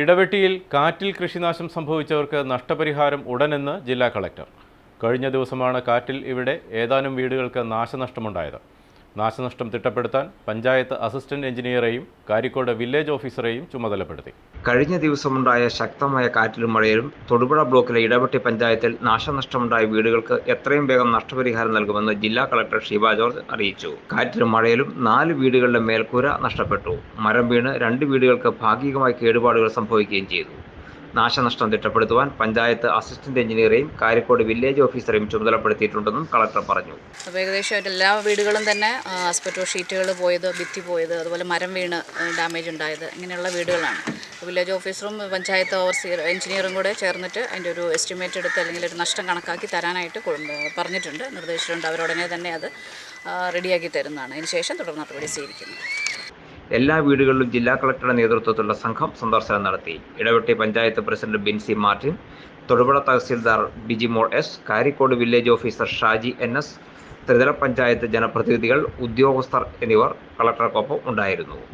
ഇടവെട്ടിയിൽ കാറ്റിൽ കൃഷിനാശം സംഭവിച്ചവർക്ക് നഷ്ടപരിഹാരം ഉടനെന്ന് ജില്ലാ കളക്ടർ. കഴിഞ്ഞ ദിവസമാണ് കാറ്റിൽ ഇവിടെ ഏതാനും വീടുകൾക്ക് നാശനഷ്ടമുണ്ടായത്. നാശനഷ്ടം തിട്ടപ്പെടുത്താൻ പഞ്ചായത്ത് അസിസ്റ്റന്റ് എഞ്ചിനീയറെയും കാരിക്കോട് വില്ലേജ് ഓഫീസറെയും ചുമതലപ്പെടുത്തി. കഴിഞ്ഞ ദിവസമുണ്ടായ ശക്തമായ കാറ്റിലും മഴയിലും തൊടുപുഴ ബ്ലോക്കിലെ ഇടവെട്ടി പഞ്ചായത്തിൽ നാശനഷ്ടമുണ്ടായ വീടുകൾക്ക് എത്രയും വേഗം നഷ്ടപരിഹാരം നൽകുമെന്ന് ജില്ലാ കളക്ടർ ഷീബ ജോർജ് അറിയിച്ചു. കാറ്റിലും മഴയിലും നാല് വീടുകളുടെ മേൽക്കൂര നഷ്ടപ്പെട്ടു. മരം വീണ് രണ്ട് വീടുകൾക്ക് ഭാഗികമായി കേടുപാടുകൾ സംഭവിക്കുകയും ചെയ്തു. നാശനഷ്ടം തിട്ടപ്പെടുത്തുവാൻ പഞ്ചായത്ത് അസിസ്റ്റന്റ് എഞ്ചിനീയറെയും കാരിക്കോട് വില്ലേജ് ഓഫീസറെയും ചുമതലപ്പെടുത്തിയിട്ടുണ്ടെന്നും കളക്ടർ പറഞ്ഞു. അപ്പോൾ ഏകദേശം എല്ലാ വീടുകളും തന്നെ ആസ്പെറ്റോ ഷീറ്റുകൾ പോയത് ഭിത്തി പോയത് അതുപോലെ മരം വീണ് ഡാമേജ് ഉണ്ടായത് ഇങ്ങനെയുള്ള വീടുകളാണ്. വില്ലേജ് ഓഫീസറും പഞ്ചായത്ത് ഓവർസിയർ എഞ്ചിനീയറും കൂടെ ചേർന്നിട്ട് അതിന്റെ ഒരു എസ്റ്റിമേറ്റ് എടുത്ത് അല്ലെങ്കിൽ ഒരു നഷ്ടം കണക്കാക്കി തരാനായിട്ട് പറഞ്ഞിട്ടുണ്ട്. നിർദ്ദേശിച്ചിട്ടുണ്ട്. അവരുടനെ തന്നെ അത് റെഡിയാക്കി തരുന്നതാണ്. അതിന് ശേഷം തുടർ നടപടി സ്വീകരിക്കുന്നു. എല്ലാ വീടുകളിലും ജില്ലാ കളക്ടറുടെ നേതൃത്വത്തിലുള്ള സംഘം സന്ദർശനം നടത്തി. Idavetty panchayat president Binsy Martin Thodupuzha tahsildar Bijimol S Karikode village officer Shaji N S ത്രിതല പഞ്ചായത്ത് ജനപ്രതിനിധികൾ ഉദ്യോഗസ്ഥർ എന്നിവർ കളക്ടർക്കൊപ്പം ഉണ്ടായിരുന്നു.